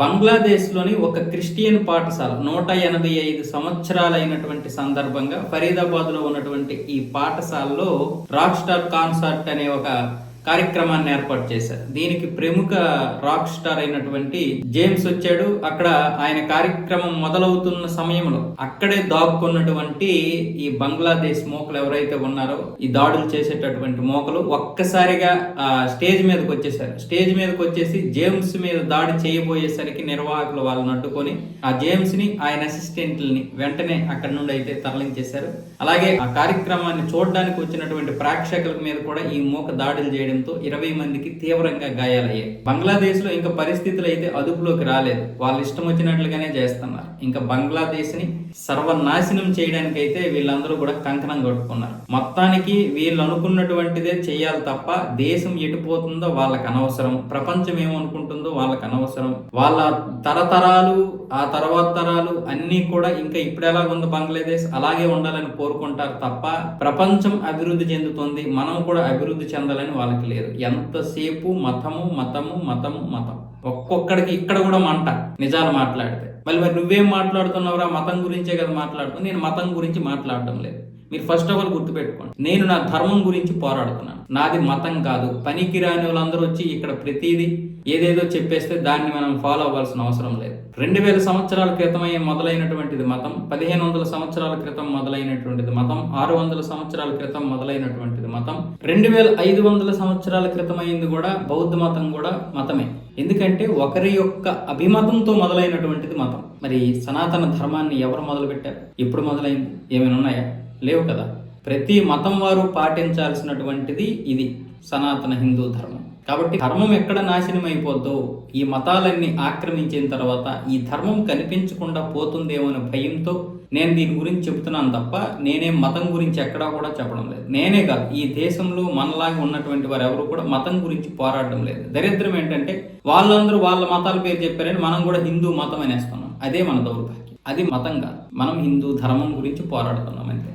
బంగ్లాదేశ్లోని ఒక క్రిస్టియన్ పాఠశాల నూట ఎనభై ఐదు సంవత్సరాలైనటువంటి సందర్భంగా ఫరీదాబాద్లో ఉన్నటువంటి ఈ పాఠశాలలో రాక్ స్టార్ కాన్సర్ట్ అనే ఒక కార్యక్రమాన్ని ఏర్పాటు చేశారు. దీనికి ప్రముఖ రాక్ స్టార్ అయినటువంటి జేమ్స్ వచ్చాడు. అక్కడ ఆయన కార్యక్రమం మొదలవుతున్న సమయంలో అక్కడే దాక్కున్నటువంటి ఈ బంగ్లాదేశ్ మోకలు ఎవరైతే ఉన్నారో ఈ దాడులు చేసేటటువంటి మోకలు ఒక్కసారిగా ఆ స్టేజ్ మీదకి వచ్చేసారు. స్టేజ్ మీదకి వచ్చేసి జేమ్స్ మీద దాడి చేయబోయేసరికి నిర్వాహకులు వాళ్ళని అడ్డుకొని ఆ జేమ్స్ని ఆయన అసిస్టెంట్లని వెంటనే అక్కడి నుండి అయితే తరలించేశారు. అలాగే ఆ కార్యక్రమాన్ని చూడడానికి వచ్చినటువంటి ప్రేక్షకుల మీద కూడా ఈ మూక దాడులు చేయడం చేయడంతో ఇరవై మందికి తీవ్రంగా గాయాలయ్యాయి. బంగ్లాదేశ్లో ఇంకా పరిస్థితులు అయితే అదుపులోకి రాలేదు. వాళ్ళు ఇష్టం వచ్చినట్లుగానే చేస్తున్నారు. ఇంకా బంగ్లాదేశ్ని సర్వనాశనం చేయడానికి అయితే వీళ్ళందరూ కూడా కంకణం కట్టుకున్నారు మొత్తానికి వీళ్ళు అనుకున్నటువంటిదే చేయాలి తప్ప దేశం ఎటుపోతుందో వాళ్ళకి అనవసరం. ప్రపంచం ఏమనుకుంటుందో వాళ్ళకి అనవసరం. వాళ్ళ తరతరాలు ఆ తర్వాత తరాలు అన్నీ కూడా ఇంకా ఇప్పుడు ఎలా ఉందో బంగ్లాదేశ్? అలాగే ఉండాలని కోరుకుంటారు తప్ప ప్రపంచం అభివృద్ధి చెందుతుంది. మనం కూడా అభివృద్ధి చెందాలని వాళ్ళకి లేదు. ఎంతసేపు మతము మతము మతము మతం? ఒక్కొక్కడికి ఇక్కడ కూడా మంట నిజాలు మాట్లాడితే. మళ్ళీ మరి నువ్వేం మాట్లాడుతున్నావురా? మతం గురించే కదా మాట్లాడుతున్నావు. నేను మతం గురించి మాట్లాడడం లేదు. మీరు ఫస్ట్ ఆఫ్ ఆల్ గుర్తుపెట్టుకోండి. నేను నా ధర్మం గురించి పోరాడుతున్నాను. నాది మతం కాదు. పనికి రాని వాళ్ళందరూ వచ్చి ఇక్కడ ప్రతిదీ ఏదేదో చెప్పేస్తే దాన్ని మనం ఫాలో అవ్వాల్సిన అవసరం లేదు. రెండు వేల సంవత్సరాల క్రితమే మొదలైనటువంటిది మతం పదిహేను వందల సంవత్సరాల క్రితం మొదలైనటువంటిది మతం ఆరు వందల సంవత్సరాల క్రితం మొదలైనటువంటిది మతం రెండు వేల ఐదు వందల సంవత్సరాల క్రితం కూడా బౌద్ధ మతం కూడా మతమే. ఎందుకంటే ఒకరి యొక్క అభిమతంతో మొదలైనటువంటిది మతం. మరి సనాతన ధర్మాన్ని ఎవరు మొదలుపెట్టారు? ఎప్పుడు మొదలైంది? ఏమైనా ఉన్నాయా? లేవు కదా? ప్రతి మతం వారు పాటించాల్సినటువంటిది ఇది సనాతన హిందూ ధర్మం. కాబట్టి ధర్మం ఎక్కడ నాశనం అయిపోద్దో ఈ మతాలన్నీ ఆక్రమించిన తర్వాత ఈ ధర్మం కనిపించకుండా పోతుందేమో అనే భయంతో నేను దీని గురించి చెబుతున్నాను తప్ప నేనే మతం గురించి ఎక్కడా కూడా చెప్పడం లేదు. నేనే కాదు ఈ దేశంలో మనలాగా ఉన్నటువంటి వారు ఎవరు కూడా మతం గురించి పోరాడడం లేదు. దరిద్రం ఏంటంటే వాళ్ళందరూ వాళ్ళ మతాల పేరు చెప్పారని మనం కూడా హిందూ మతం అనేస్తున్నాం. అదే మన దౌర్భాగ్యం. అది మతం కాదు మనం హిందూ ధర్మం గురించి పోరాడుతున్నాం అంతే.